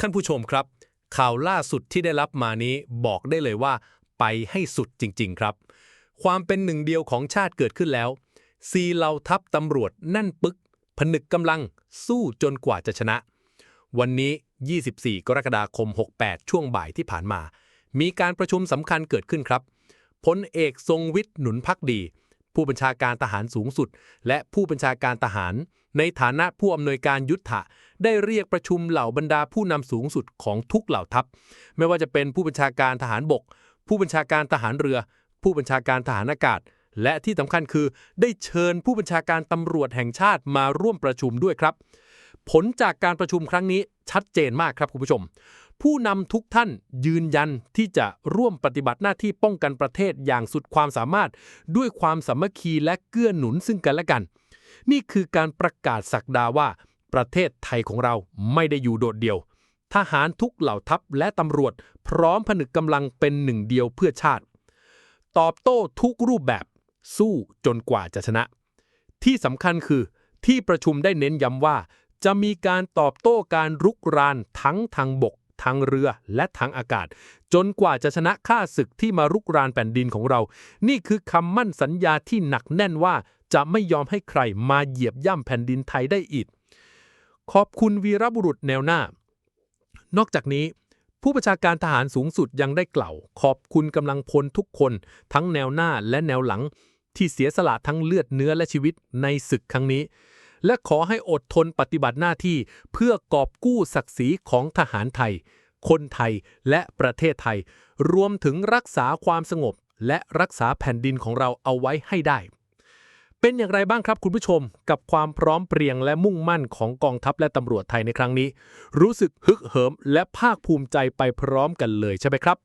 ท่านผู้ชมครับ ข่าวล่าสุดที่ได้รับมานี้บอกได้เลยว่า ไปให้สุดจริง ๆ ครับ ความเป็นหนึ่งเดียวของชาติเกิดขึ้นแล้วซีเหล่าทัพตำรวจนั่นปึก ผนึกกำลังสู้จนกว่าจะชนะ วันนี้ 24 กรกฎาคม 68 ช่วงบ่ายที่ผ่านมา มีการประชุมสำคัญเกิดขึ้นครับพลเอกทรงวิทย์หนุนพักดี ผู้บัญชาการทหารสูงสุด และผู้บัญชาการทหาร ในฐานะผู้อำนวยการยุทธะ ได้เรียกประชุมเหล่าบรรดาผู้นำสูงสุดของทุกเหล่าทัพ ไม่ว่าจะเป็นผู้บัญชาการทหารบก ผู้บัญชาการทหารเรือ ผู้บัญชาการทหารอากาศ และที่สำคัญคือได้เชิญผู้บัญชาการตำรวจแห่งชาติมาร่วมประชุมด้วยครับ ผลจากการประชุมครั้งนี้ชัดเจนมากครับคุณผู้ชม ผู้นำทุกท่านยืนยันที่จะร่วมปฏิบัติหน้าที่ป้องกันประเทศอย่างสุดความสามารถ ด้วยความสามัคคีและเกื้อหนุนซึ่งกันและกัน นี่คือการประกาศสักดาว่า ประเทศไทยของเราไม่ได้อยู่โดดเดี่ยว ทหารทุกเหล่าทัพและตำรวจ พร้อมผนึกกำลังเป็นหนึ่งเดียวเพื่อชาติ ตอบโต้ทุกรูปแบบ สู้จนกว่าจะชนะ ที่สำคัญคือที่ประชุมได้เน้นย้ำว่า จะมีการตอบโต้การรุกรานทั้งทางบก ทางเรือและทางอากาศ จนกว่าจะชนะข้าศึกที่มารุกรานแผ่นดินของเรา นี่คือคำมั่นสัญญาที่หนักแน่นว่า จะไม่ยอมให้ใครมาเหยียบย่ำแผ่นดินไทยได้อีก ขอบคุณวีรบุรุษแนวหน้า นอกจากนี้ ผู้บัญชาการทหารสูงสุดยังได้กล่าว ขอบคุณกำลังพลทุกคน ทั้งแนวหน้าและแนวหลัง ที่เสียสละทั้งเลือดเนื้อและชีวิตในศึกครั้งนี้ และขอให้อดทนปฏิบัติหน้าที่เพื่อกอบกู้ศักดิ์ศรีของทหารไทย คนไทยและประเทศไทย รวมถึงรักษาความสงบและรักษาแผ่นดินของเราเอาไว้ให้ได้ เป็นอย่างไรบ้างครับคุณผู้ชม กับความพร้อมเปรียงและมุ่งมั่นของกองทัพและตำรวจไทยในครั้งนี้ รู้สึกฮึกเหิมและภาคภูมิใจไปพร้อมกันเลยใช่ไหมครับ